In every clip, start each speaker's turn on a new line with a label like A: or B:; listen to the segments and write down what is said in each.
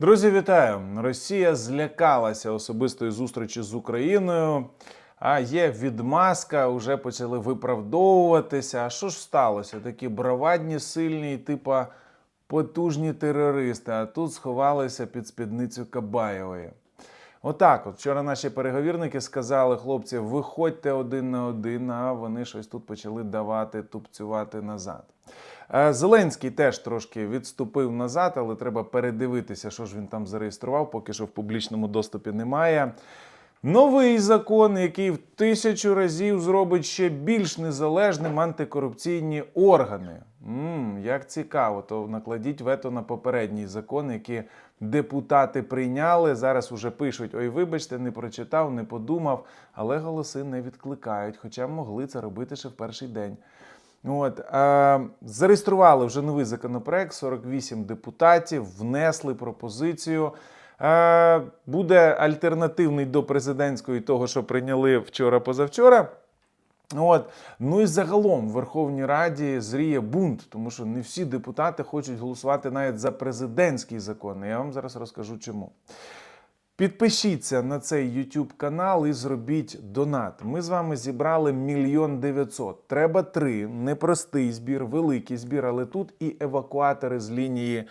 A: Друзі, вітаю! Росія злякалася особистої зустрічі з Україною. А є відмазка, вже почали виправдовуватися. А що ж сталося? Такі бравадні, сильні, типа потужні терористи, а тут сховалися під спідницю Кабаєвої. Отак, от вчора наші переговірники сказали, хлопці, виходьте один на один, а вони щось тут почали давати, тупцювати назад. Е, Зеленський теж трошки відступив назад, але треба передивитися, що ж він там зареєстрував, поки що в публічному доступі немає. Новий закон, який в тисячу разів зробить ще більш незалежним антикорупційні органи. М як цікаво, то накладіть вето на попередній закон, який депутати прийняли. Зараз уже пишуть: ой, вибачте, не прочитав, не подумав, але голоси не відкликають, хоча могли це робити ще в перший день. От, е, зареєстрували вже новий законопроект, 48 депутатів внесли пропозицію. Е, буде альтернативний до президентської того, що прийняли вчора-позавчора. От. Ну і загалом в Верховній Раді зріє бунт, тому що не всі депутати хочуть голосувати навіть за президентський закон. Я вам зараз розкажу чому. Підпишіться на цей YouTube канал і зробіть донат. Ми з вами зібрали мільйон дев'ятсот. Треба три. Непростий збір, великий збір, але тут і евакуатори з лінії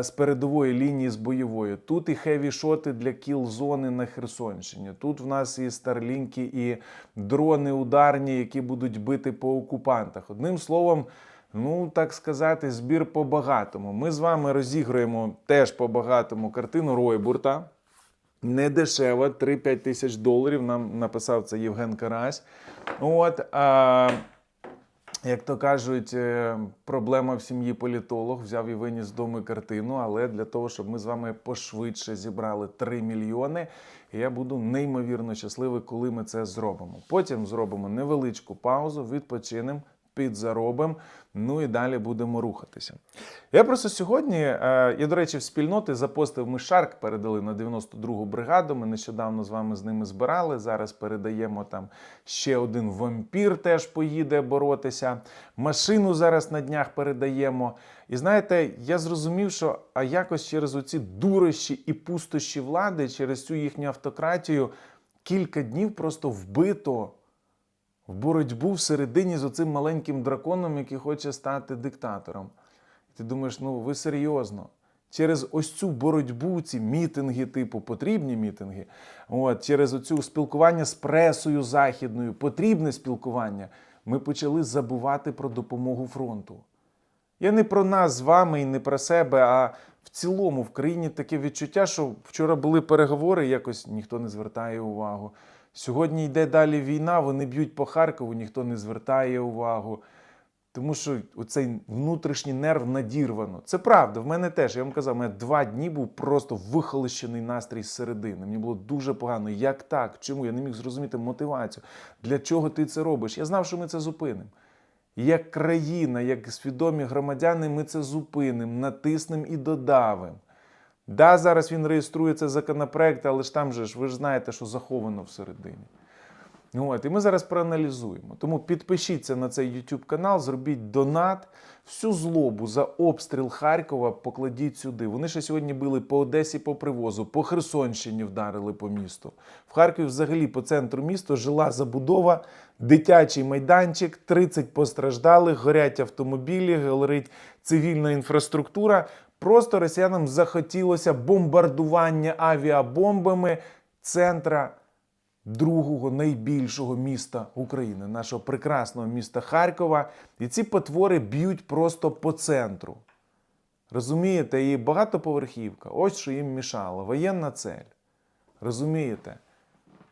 A: з передової лінії з бойової. Тут і хеві-шоти для кіл-зони на Херсонщині. Тут в нас і старлінки, і дрони ударні, які будуть бити по окупантах. Одним словом. Ну, так сказати, збір по багатому. Ми з вами розіграємо теж по багатому картину Ройбурта. Не дешево, 3-5 тисяч доларів. Нам написав це Євген Карась. От, а, як то кажуть, е, проблема в сім'ї політолог взяв і виніс з дому картину, але для того, щоб ми з вами пошвидше зібрали 3 мільйони, я буду неймовірно щасливий, коли ми це зробимо. Потім зробимо невеличку паузу, відпочинемо. Підзаробимо, ну і далі будемо рухатися. Я просто сьогодні, е, я, до речі, в спільноти запостив ми Шарк, передали на 92-гу бригаду. Ми нещодавно з вами з ними збирали. Зараз передаємо там ще один вампір, теж поїде боротися. Машину зараз на днях передаємо. І знаєте, я зрозумів, що а якось через оці дурощі і пустощі влади, через цю їхню автократію, кілька днів просто вбито в боротьбу всередині з оцим маленьким драконом, який хоче стати диктатором. І ти думаєш, ну ви серйозно. Через ось цю боротьбу, ці мітинги, типу, потрібні мітинги, от, через оцю спілкування з пресою західною, потрібне спілкування, ми почали забувати про допомогу фронту. Я не про нас з вами і не про себе, а в цілому в країні таке відчуття, що вчора були переговори, якось ніхто не звертає увагу. Сьогодні йде далі війна, вони б'ють по Харкову, ніхто не звертає увагу. Тому що цей внутрішній нерв надірвано. Це правда, в мене теж. Я вам казав, у мене два дні був просто вихолощений настрій зсередини. Мені було дуже погано. Як так? Чому? Я не міг зрозуміти мотивацію. Для чого ти це робиш? Я знав, що ми це зупинимо. Як країна, як свідомі громадяни, ми це зупинимо, натиснемо і додавимо. Да, зараз він реєструє цей законопроект, але ж там же ж ви ж знаєте, що заховано всередині. От, і ми зараз проаналізуємо. Тому підпишіться на цей YouTube канал, зробіть донат. Всю злобу за обстріл Харкова покладіть сюди. Вони ще сьогодні били по Одесі по привозу, по Херсонщині вдарили по місту. В Харкові взагалі по центру міста жила забудова, дитячий майданчик, 30 постраждалих, горять автомобілі, горить цивільна інфраструктура. Просто росіянам захотілося бомбардування авіабомбами центра другого найбільшого міста України, нашого прекрасного міста Харкова. І ці потвори б'ють просто по центру. Розумієте, і багатоповерхівка. Ось що їм мішало. Воєнна цель. Розумієте?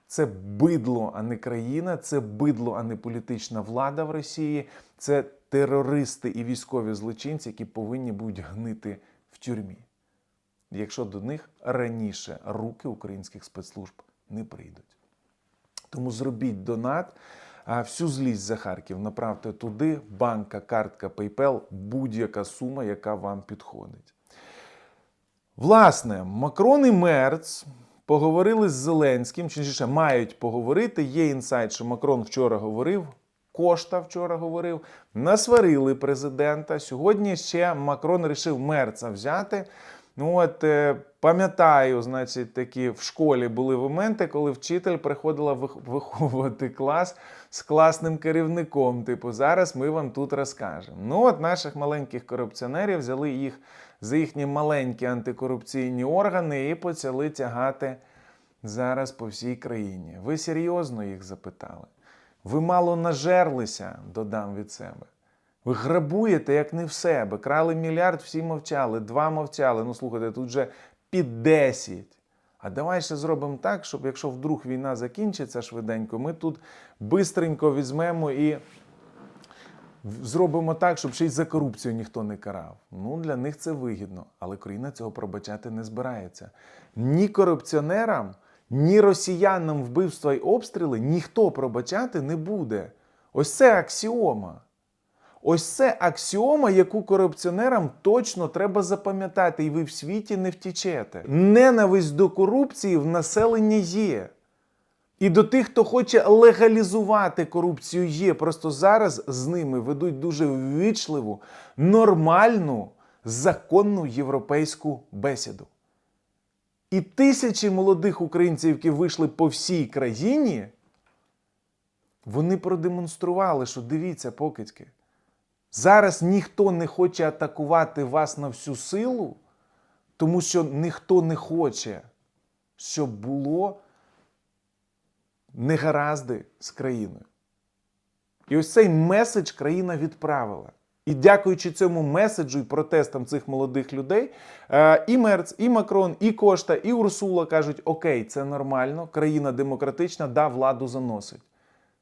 A: Це бидло, а не країна, це бидло, а не політична влада в Росії. Це терористи і військові злочинці, які повинні будуть гнити в тюрмі. Якщо до них раніше руки українських спецслужб не прийдуть. Тому зробіть донат, а всю злість за Харків направте туди, банка, картка, PayPal, будь-яка сума, яка вам підходить. Власне, Макрон і Мерц поговорили з Зеленським, чи ще мають поговорити. Є інсайт, що Макрон вчора говорив. Кошта вчора говорив, насварили президента. Сьогодні ще Макрон рішив Мерца взяти. Ну от е, пам'ятаю, значить, такі в школі були моменти, коли вчитель приходила виховувати клас з класним керівником. Типу, зараз ми вам тут розкажемо. Ну, от наших маленьких корупціонерів взяли їх за їхні маленькі антикорупційні органи і почали тягати зараз по всій країні. Ви серйозно їх запитали? Ви мало нажерлися, додам від себе. Ви грабуєте, як не в себе. Крали мільярд, всі мовчали, два мовчали. Ну слухайте, тут вже під 10. А давай ще зробимо так, щоб якщо вдруг війна закінчиться швиденько, ми тут бистренько візьмемо і зробимо так, щоб ще й за корупцію ніхто не карав. Ну, для них це вигідно, але країна цього пробачати не збирається. Ні корупціонерам, ні росіянам вбивства й обстріли ніхто пробачати не буде. Ось це аксіома. Ось це аксіома, яку корупціонерам точно треба запам'ятати, і ви в світі не втічете. Ненависть до корупції в населення є. І до тих, хто хоче легалізувати корупцію, є. Просто зараз з ними ведуть дуже ввічливу, нормальну, законну європейську бесіду. І тисячі молодих українців, які вийшли по всій країні, вони продемонстрували, що дивіться, покидьки. Зараз ніхто не хоче атакувати вас на всю силу, тому що ніхто не хоче, щоб було негаразди з країною. І ось цей меседж країна відправила. І дякуючи цьому меседжу і протестам цих молодих людей, е, і Мерц, і Макрон, і Кошта, і Урсула кажуть: Окей, це нормально, країна демократична, да, владу заносить.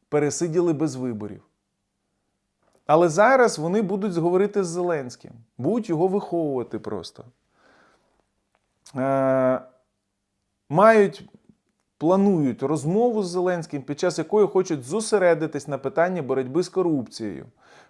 A: Пересиділи без виборів. Але зараз вони будуть говорити з Зеленським, будуть його виховувати просто. Е, мають, планують розмову з Зеленським, під час якої хочуть зосередитись на питанні боротьби з корупцією.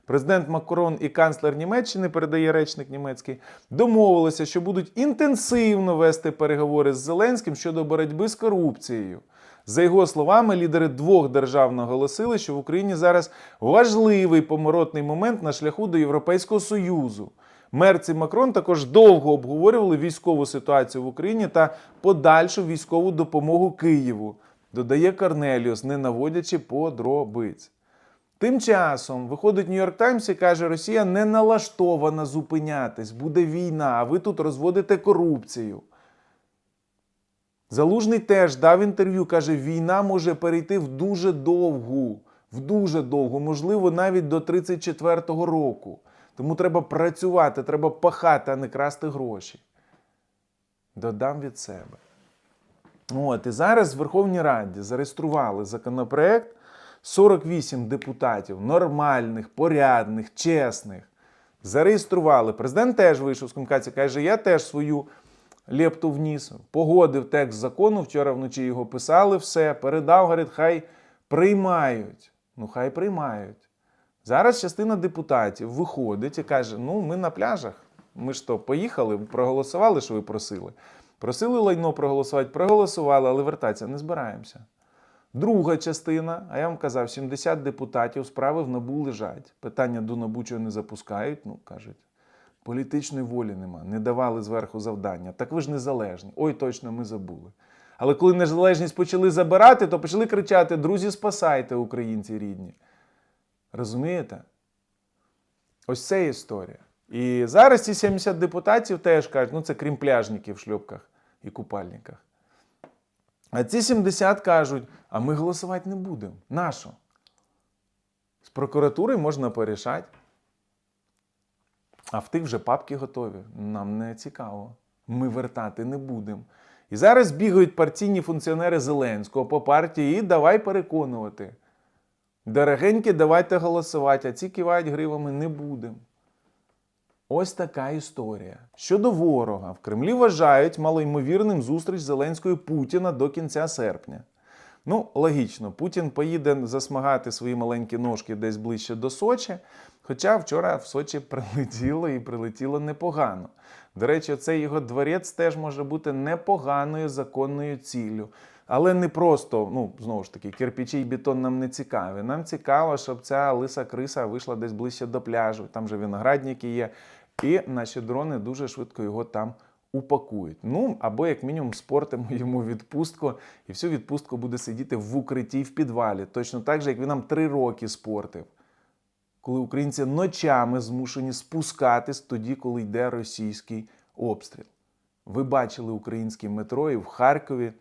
A: Президент Макрон і канцлер Німеччини, передає речник німецький, домовилися, що будуть інтенсивно вести переговори з Зеленським щодо боротьби з корупцією. За його словами, лідери двох держав наголосили, що в Україні зараз важливий поморотний момент на шляху до Європейського Союзу. Мерц і Макрон також довго обговорювали військову ситуацію в Україні та подальшу військову допомогу Києву, додає Корнеліус, не наводячи подробиць. Тим часом виходить Нью-Йорк Таймс і каже, Росія не налаштована зупинятись, буде війна, а ви тут розводите корупцію. Залужний теж дав інтерв'ю, каже, війна може перейти в дуже довгу, в дуже довгу, можливо, навіть до 34-го року. Тому треба працювати, треба пахати, а не красти гроші. Додам від себе. От, і зараз в Верховній Раді зареєстрували законопроект 48 депутатів, нормальних, порядних, чесних. Зареєстрували. Президент теж вийшов з комунікації, каже, я теж свою лепту вніс, погодив текст закону. Вчора вночі його писали, все, передав, говорить, хай приймають. Ну, хай приймають. Зараз частина депутатів виходить і каже: ну, ми на пляжах. Ми ж то поїхали, проголосували, що ви просили. Просили лайно проголосувати, проголосували, але вертатися не збираємося. Друга частина, а я вам казав, 70 депутатів справи в набу лежать. Питання до набу чого не запускають, ну кажуть. Політичної волі нема, не давали зверху завдання. Так ви ж незалежні. Ой, точно, ми забули. Але коли незалежність почали забирати, то почали кричати: друзі, спасайте, українці рідні. Розумієте? Ось це історія. І зараз ці 70 депутатів теж кажуть, ну це крім пляжників в шльопках і купальниках. А ці 70 кажуть, а ми голосувати не будемо. Нащо? З прокуратури можна порішати. А в тих вже папки готові. Нам не цікаво. Ми вертати не будемо. І зараз бігають партійні функціонери Зеленського по партії і давай переконувати. Дорогенькі, давайте голосувати, а ці кивають гривами не будемо. Ось така історія. Щодо ворога, в Кремлі вважають малоймовірним зустріч Зеленського і Путіна до кінця серпня. Ну, логічно, Путін поїде засмагати свої маленькі ножки десь ближче до Сочі. Хоча вчора в Сочі прилетіло і прилетіло непогано. До речі, цей його дворець теж може бути непоганою законною ціллю. Але не просто, ну, знову ж таки, кирпичі і бетон нам не цікаві. Нам цікаво, щоб ця лиса криса вийшла десь ближче до пляжу. Там же виноградники є. І наші дрони дуже швидко його там упакують. Ну або як мінімум спортимо йому відпустку, і всю відпустку буде сидіти в укритті в підвалі, точно так же, як він нам три роки спортив. Коли українці ночами змушені спускатись тоді, коли йде російський обстріл. Ви бачили українське метро і в Харкові,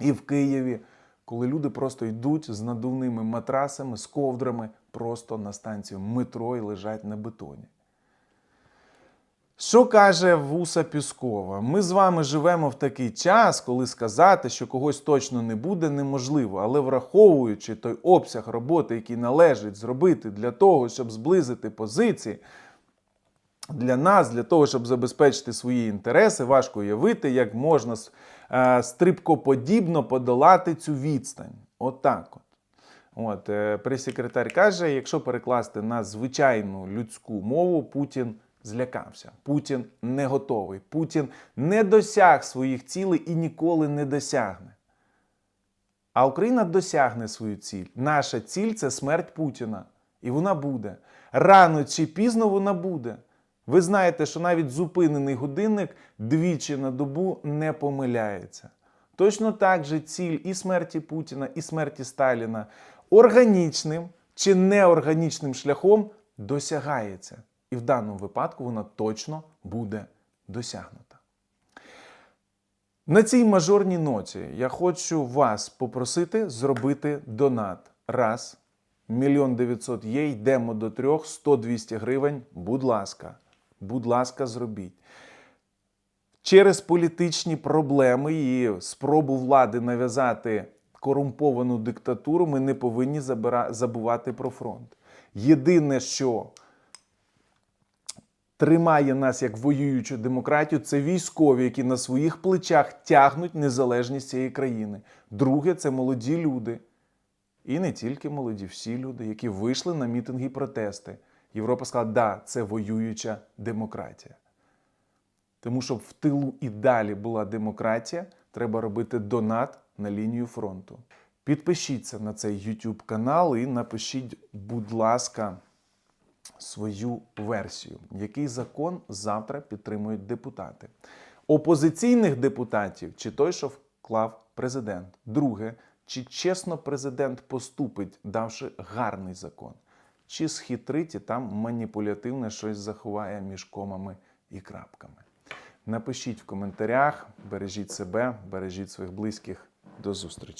A: і в Києві, коли люди просто йдуть з надувними матрасами, з ковдрами просто на станцію метро і лежать на бетоні. Що каже Вуса Піскова? Ми з вами живемо в такий час, коли сказати, що когось точно не буде, неможливо. Але враховуючи той обсяг роботи, який належить зробити для того, щоб зблизити позиції, для нас, для того, щоб забезпечити свої інтереси, важко уявити, як можна е, стрибкоподібно подолати цю відстань. Отак от. От, е, прес-секретар каже: якщо перекласти на звичайну людську мову, Путін злякався. Путін не готовий. Путін не досяг своїх цілей і ніколи не досягне. А Україна досягне свою ціль. Наша ціль це смерть Путіна. І вона буде. Рано чи пізно вона буде. Ви знаєте, що навіть зупинений годинник двічі на добу не помиляється. Точно так же ціль і смерті Путіна, і смерті Сталіна органічним чи неорганічним шляхом досягається. І в даному випадку вона точно буде досягнута. На цій мажорній ноті я хочу вас попросити зробити донат. Раз. Мільйон дев'ятсот є, йдемо до трьох, 100-200 гривень. Будь ласка, будь ласка, зробіть. Через політичні проблеми і спробу влади нав'язати корумповану диктатуру, ми не повинні забувати про фронт. Єдине, що тримає нас як воюючу демократію, це військові, які на своїх плечах тягнуть незалежність цієї країни. Друге, це молоді люди. І не тільки молоді, всі люди, які вийшли на мітинги і протести. Європа сказала, да, це воююча демократія. Тому щоб в тилу і далі була демократія, треба робити донат на лінію фронту. Підпишіться на цей YouTube канал і напишіть, будь ласка, свою версію. Який закон завтра підтримують депутати? Опозиційних депутатів чи той, що вклав президент? Друге, чи чесно президент поступить, давши гарний закон? Чи схитрить і там маніпулятивне щось заховає між комами і крапками? Напишіть в коментарях, бережіть себе, бережіть своїх близьких. До зустрічі!